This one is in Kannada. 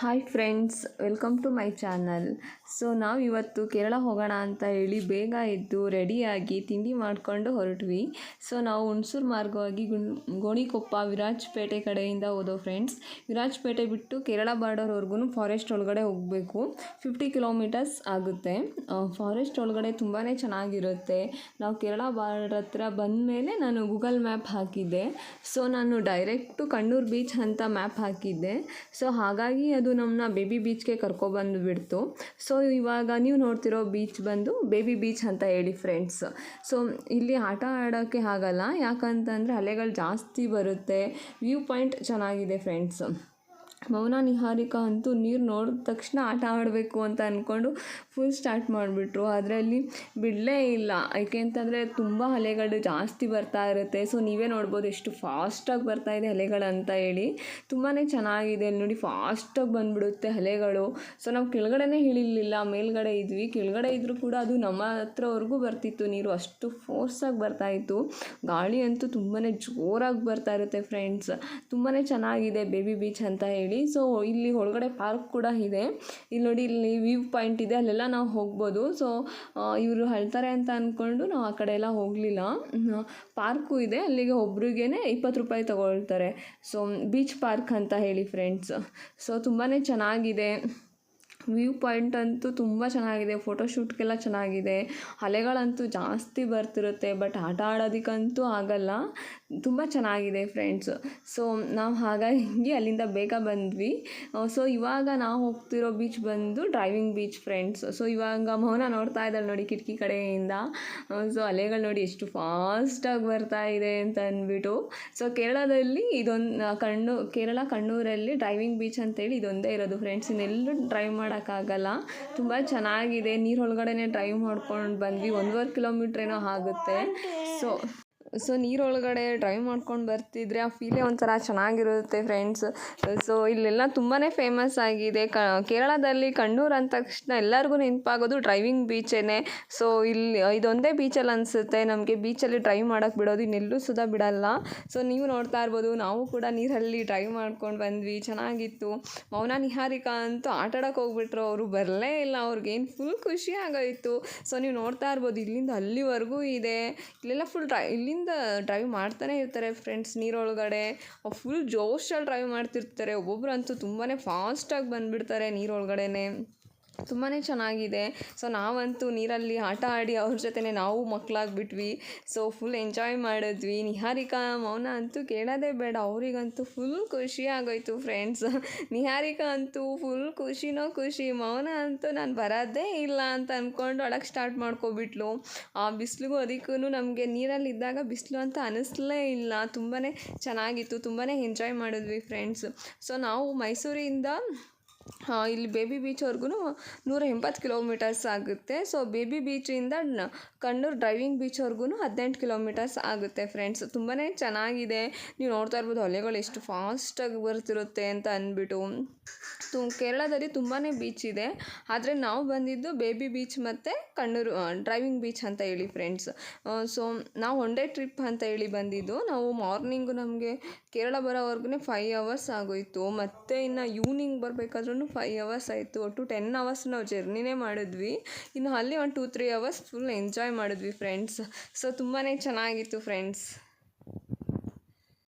Hi friends welcome to my channel so ನಾವು ಇವತ್ತು ಕೇರಳ ಹೋಗೋಣ ಅಂತ ಹೇಳಿ ಬೇಗ ಎದ್ದು ರೆಡಿಯಾಗಿ ತಿಂಡಿ ಮಾಡಿಕೊಂಡು ಹೊರಟ್ವಿ. ಸೊ ನಾವು ಹುಣಸೂರು ಮಾರ್ಗವಾಗಿ ಗುಣ್, ಗೋಣಿಕೊಪ್ಪ ವಿರಾಜಪೇಟೆ ಕಡೆಯಿಂದ ಹೋದೋ ಫ್ರೆಂಡ್ಸ್ ವಿರಾಜಪೇಟೆ ಬಿಟ್ಟು ಕೇರಳ ಬಾರ್ಡರ್ವರೆಗೂ ಫಾರೆಸ್ಟ್ ಒಳಗಡೆ ಹೋಗಬೇಕು. ಫಿಫ್ಟಿ ಕಿಲೋಮೀಟರ್ಸ್ ಆಗುತ್ತೆ. ಫಾರೆಸ್ಟ್ ಒಳಗಡೆ ತುಂಬಾ ಚೆನ್ನಾಗಿರುತ್ತೆ. ನಾವು ಕೇರಳ ಬಾರ್ಡರ್ ಹತ್ರ ಬಂದ ಮೇಲೆ ನಾನು ಗೂಗಲ್ ಮ್ಯಾಪ್ ಹಾಕಿದ್ದೆ. ಸೊ ನಾನು ಡೈರೆಕ್ಟು ಕಣ್ಣೂರು ಬೀಚ್ ಅಂತ ಮ್ಯಾಪ್ ಹಾಕಿದ್ದೆ. ಸೊ ಹಾಗಾಗಿ ಅದು ನಮ್ಮನ್ನ ಬೇಬಿ ಬೀಚ್ಗೆ ಕರ್ಕೊಬಂದು ಬಿಡ್ತು ಸೊ ಇವಾಗ ನೀವು ನೋಡ್ತಿರೋ ಬೀಚ್ ಬಂದು ಬೇಬಿ ಬೀಚ್ ಅಂತ ಹೇಳಿ ಫ್ರೆಂಡ್ಸ್ ಸೊ ಇಲ್ಲಿ ಆಟ ಆಡೋಕ್ಕೆ ಆಗಲ್ಲ. ಯಾಕಂತಂದರೆ ಅಲೆಗಳು ಜಾಸ್ತಿ ಬರುತ್ತೆ. ವ್ಯೂ ಪಾಯಿಂಟ್ ಚೆನ್ನಾಗಿದೆ ಫ್ರೆಂಡ್ಸ್ ಮೌನ ನಿಹಾರಿಕ ಅಂತೂ ನೀರು ನೋಡಿದ ತಕ್ಷಣ ಆಟ ಆಡಬೇಕು ಅಂತ ಅಂದ್ಕೊಂಡು ಫುಲ್ ಸ್ಟಾರ್ಟ್ ಮಾಡಿಬಿಟ್ರು. ಅದರಲ್ಲಿ ಬಿಡಲೇ ಇಲ್ಲ. ಏಕೆ ಅಂತಂದರೆ ತುಂಬ ಅಲೆಗಳು ಜಾಸ್ತಿ ಬರ್ತಾ ಇರುತ್ತೆ. ಸೊ ನೀವೇ ನೋಡ್ಬೋದು ಎಷ್ಟು ಫಾಸ್ಟಾಗಿ ಬರ್ತಾ ಇದೆ ಅಲೆಗಳು ಅಂತ ಹೇಳಿ. ತುಂಬಾ ಚೆನ್ನಾಗಿದೆ. ಅಲ್ಲಿ ನೋಡಿ ಫಾಸ್ಟಾಗಿ ಬಂದುಬಿಡುತ್ತೆ ಅಲೆಗಳು ಸೊ ನಾವು ಕೆಳಗಡೆನೇ ಇಳಿಲಿಲ್ಲ. ಮೇಲ್ಗಡೆ ಇದ್ವಿ. ಕೆಳಗಡೆ ಇದ್ದರೂ ಕೂಡ ಅದು ನಮ್ಮ ಹತ್ರವರೆಗೂ ಬರ್ತಿತ್ತು ನೀರು. ಅಷ್ಟು ಫೋರ್ಸಾಗಿ ಬರ್ತಾಯಿತ್ತು ಗಾಳಿ ಅಂತೂ ತುಂಬಾ ಜೋರಾಗಿ ಬರ್ತಾ ಇರುತ್ತೆ ಫ್ರೆಂಡ್ಸ್ ತುಂಬಾ ಚೆನ್ನಾಗಿದೆ ಬೇಬಿ ಬೀಚ್ ಅಂತ ಹೇಳಿ. ಸೊ ಇಲ್ಲಿ ಒಳಗಡೆ ಪಾರ್ಕ್ ಕೂಡ ಇದೆ. ಇಲ್ಲಿ ನೋಡಿ, ಇಲ್ಲಿ ವ್ಯೂ ಪಾಯಿಂಟ್ ಇದೆ. ಅಲ್ಲೆಲ್ಲ ನಾವು ಹೋಗ್ಬೋದು. ಸೊ ಇವರು ಹೇಳ್ತಾರೆ ಅಂತ ಅಂದ್ಕೊಂಡು ನಾವು ಆ ಕಡೆ ಎಲ್ಲ ಹೋಗಲಿಲ್ಲ. ಪಾರ್ಕು ಇದೆ. ಅಲ್ಲಿಗೆ ಒಬ್ರಿಗೇ ಇಪ್ಪತ್ತು ರೂಪಾಯಿ ತಗೊಳ್ತಾರೆ. ಸೊ ಬೀಚ್ ಪಾರ್ಕ್ ಅಂತ ಹೇಳಿ ಫ್ರೆಂಡ್ಸ್ ಸೊ ತುಂಬಾ ಚೆನ್ನಾಗಿದೆ. ವ್ಯೂ ಪಾಯಿಂಟ್ ಅಂತೂ ತುಂಬ ಚೆನ್ನಾಗಿದೆ. ಫೋಟೋಶೂಟ್ಗೆಲ್ಲ ಚೆನ್ನಾಗಿದೆ. ಅಲೆಗಳಂತೂ ಜಾಸ್ತಿ ಬರ್ತಿರುತ್ತೆ. ಬಟ್ ಆಟ ಆಡೋದಕ್ಕಂತೂ ಆಗಲ್ಲ. ತುಂಬ ಚೆನ್ನಾಗಿದೆ ಫ್ರೆಂಡ್ಸ್. ಸೊ, ನಾವು ಹಾಗಾಗಿ ಅಲ್ಲಿಂದ ಬೇಗ ಬಂದ್ವಿ. ಸೊ, ಇವಾಗ ನಾವು ಹೋಗ್ತಿರೋ ಬೀಚ್ ಬಂದು ಡ್ರೈವಿಂಗ್ ಬೀಚ್ ಫ್ರೆಂಡ್ಸ್. ಸೊ, ಇವಾಗ ಮೌನ ನೋಡ್ತಾ ಇದ್ದಾಳೆ ನೋಡಿ ಕಿಟಕಿ ಕಡೆಯಿಂದ. ಸೊ, ಅಲೆಗಳು ನೋಡಿ ಎಷ್ಟು ಫಾಸ್ಟಾಗಿ ಬರ್ತಾ ಇದೆ ಅಂತ ಅಂದ್ಬಿಟ್ಟು. ಸೊ, ಕೇರಳದಲ್ಲಿ ಇದೊಂದು ಕಣ್ಣು, ಕೇರಳ ಕಣ್ಣೂರಲ್ಲಿ ಡ್ರೈವಿಂಗ್ ಬೀಚ್ ಅಂತೇಳಿ ಇದೊಂದೇ ಇರೋದು ಫ್ರೆಂಡ್ಸ್. ಇನ್ನೆಲ್ಲೂ ಡ್ರೈವ್ ಮಾಡೋಕ್ಕಾಗಲ್ಲ. ತುಂಬ ಚೆನ್ನಾಗಿದೆ. ನೀರು ಒಳಗಡೆ ಡ್ರೈವ್ ಮಾಡ್ಕೊಂಡು ಬಂದ್ವಿ. ಒಂದೂವರೆ ಕಿಲೋಮೀಟ್ರೇನೋ ಆಗುತ್ತೆ. ಸೊ ಸೊ ನೀರೊಳಗಡೆ ಡ್ರೈವ್ ಮಾಡ್ಕೊಂಡು ಬರ್ತಿದ್ರೆ ಆ ಫೀಲೇ ಒಂಥರ ಚೆನ್ನಾಗಿರುತ್ತೆ ಫ್ರೆಂಡ್ಸ್ ಸೊ ಇಲ್ಲೆಲ್ಲ ತುಂಬಾ ಫೇಮಸ್ ಆಗಿದೆ. ಕ, ಕೇರಳದಲ್ಲಿ ಕಣ್ಣೂರು ಅಂದ ತಕ್ಷಣ ಎಲ್ಲರಿಗೂ ನೆನಪಾಗೋದು ಡ್ರೈವಿಂಗ್ ಬೀಚೇ ಸೊ ಇಲ್ಲಿ ಇದೊಂದೇ ಬೀಚಲ್ಲಿ ಅನಿಸುತ್ತೆ. ನಮಗೆ ಬೀಚಲ್ಲಿ ಡ್ರೈವ್ ಮಾಡೋಕ್ಕೆ ಬಿಡೋದು ಇನ್ನೆಲ್ಲೂ ಸುದ ಬಿಡಲ್ಲ. ಸೊ ನೀವು ನೋಡ್ತಾ ಇರ್ಬೋದು, ನಾವು ಕೂಡ ನೀರಲ್ಲಿ ಡ್ರೈವ್ ಮಾಡ್ಕೊಂಡು ಬಂದ್ವಿ. ಚೆನ್ನಾಗಿತ್ತು. ಮೌನ ನಿಹಾರಿಕಾ ಅಂತೂ ಆಟ ಆಡೋಕ್ಕೆ ಹೋಗ್ಬಿಟ್ರು. ಅವರು ಬರಲೇ ಇಲ್ಲ. ಅವ್ರಿಗೇನು ಫುಲ್ ಖುಷಿ ಆಗೋಯಿತು. ಸೊ ನೀವು ನೋಡ್ತಾ ಇರ್ಬೋದು, ಇಲ್ಲಿಂದ ಅಲ್ಲಿವರೆಗೂ ಇದೆ. ಇಲ್ಲೆಲ್ಲ ಫುಲ್ ಡ್ರೈ ಇಲ್ಲಿಂದ ಡ್ರೈವ್ ಮಾಡ್ತಾನೆ ಇರ್ತಾರೆ ಫ್ರೆಂಡ್ಸ್ ನೀರೊಳಗಡೆ. ಫುಲ್ ಜೋಶಲ್ಲಿ ಡ್ರೈವ್ ಮಾಡ್ತಿರ್ತಾರೆ. ಒಬ್ಬೊಬ್ರು ಅಂತೂ ತುಂಬಾ ಫಾಸ್ಟಾಗಿ ಬಂದುಬಿಡ್ತಾರೆ ನೀರೊಳಗಡೆನೆ. ತುಂಬಾ ಚೆನ್ನಾಗಿದೆ. ಸೊ ನಾವಂತೂ ನೀರಲ್ಲಿ ಆಟ ಆಡಿ ಅವ್ರ ಜೊತೆನೇ ನಾವು ಮಕ್ಕಳಾಗ್ಬಿಟ್ವಿ ಸೊ ಫುಲ್ ಎಂಜಾಯ್ ಮಾಡಿದ್ವಿ. ನಿಹಾರಿಕಾ, ಮೌನ ಅಂತೂ ಕೇಳೋದೇ ಬೇಡ. ಅವರಿಗಂತೂ ಫುಲ್ ಖುಷಿ ಆಗೋಯ್ತು ಫ್ರೆಂಡ್ಸ್ ನಿಹಾರಿಕಾ ಅಂತೂ ಫುಲ್ ಖುಷಿನೋ ಖುಷಿ. ಮೌನ ಅಂತೂ ನಾನು ಬರೋದೇ ಇಲ್ಲ ಅಂತ ಅಂದ್ಕೊಂಡು ಅಳಕ್ಕೆ ಸ್ಟಾರ್ಟ್ ಮಾಡ್ಕೊಬಿಟ್ಲು. ಆ ಬಿಸಿಲಿಗೂ ಅದಕ್ಕೂ ನಮಗೆ ನೀರಲ್ಲಿದ್ದಾಗ ಬಿಸಿಲು ಅಂತ ಅನ್ನಿಸ್ಲೇ ಇಲ್ಲ. ತುಂಬಾ ಚೆನ್ನಾಗಿತ್ತು. ತುಂಬಾ ಎಂಜಾಯ್ ಮಾಡಿದ್ವಿ ಫ್ರೆಂಡ್ಸ್ ಸೊ ನಾವು ಮೈಸೂರಿಂದ ಇಲ್ಲಿ ಬೇಬಿ ಬೀಚ್ವರೆಗೂ ನೂರ ಎಂಬತ್ತು ಕಿಲೋಮೀಟರ್ಸ್ ಆಗುತ್ತೆ. ಸೊ ಬೇಬಿ ಬೀಚಿಂದ ಕಣ್ಣೂರು ಡ್ರೈವಿಂಗ್ ಬೀಚ್ವರೆಗೂ ಹದಿನೆಂಟು ಕಿಲೋಮೀಟರ್ಸ್ ಆಗುತ್ತೆ ಫ್ರೆಂಡ್ಸ್ ತುಂಬಾ ಚೆನ್ನಾಗಿದೆ. ನೀವು ನೋಡ್ತಾ ಇರ್ಬೋದು ಅಲೆಗಳು ಎಷ್ಟು ಫಾಸ್ಟಾಗಿ ಬರ್ತಿರುತ್ತೆ ಅಂತ ಅಂದ್ಬಿಟ್ಟು ತು, ಕೇರಳದಲ್ಲಿ ತುಂಬಾ ಬೀಚ್ ಇದೆ. ಆದರೆ ನಾವು ಬಂದಿದ್ದು ಬೇಬಿ ಬೀಚ್ ಮತ್ತು ಕಣ್ಣೂರು ಡ್ರೈವಿಂಗ್ ಬೀಚ್ ಅಂತ ಹೇಳಿ ಫ್ರೆಂಡ್ಸ್ ಸೊ ನಾವು ಒನ್ ಡೇ ಟ್ರಿಪ್ ಅಂತ ಹೇಳಿ ಬಂದಿದ್ದು. ನಾವು ಮಾರ್ನಿಂಗು ನಮಗೆ ಕೇರಳ ಬರೋವರೆಗೂ ಫೈವ್ ಅವರ್ಸ್ ಆಗೋಯಿತು. ಮತ್ತು ಇನ್ನು ಈವ್ನಿಂಗ್ ಬರಬೇಕಾದ್ರೂ ಫೈವ್ ಅವರ್ಸ್ ಆಯಿತು. ಒಟ್ಟು ಟೆನ್ ಅವರ್ಸ್ ನಾವು ಜರ್ನಿನೇ ಮಾಡಿದ್ವಿ. ಇನ್ನು ಅಲ್ಲಿ ಒಂದು two three hours full enjoy ಮಾಡಿದ್ವಿ ಫ್ರೆಂಡ್ಸ್ ಸೊ ತುಂಬಾ ಚೆನ್ನಾಗಿತ್ತು ಫ್ರೆಂಡ್ಸ್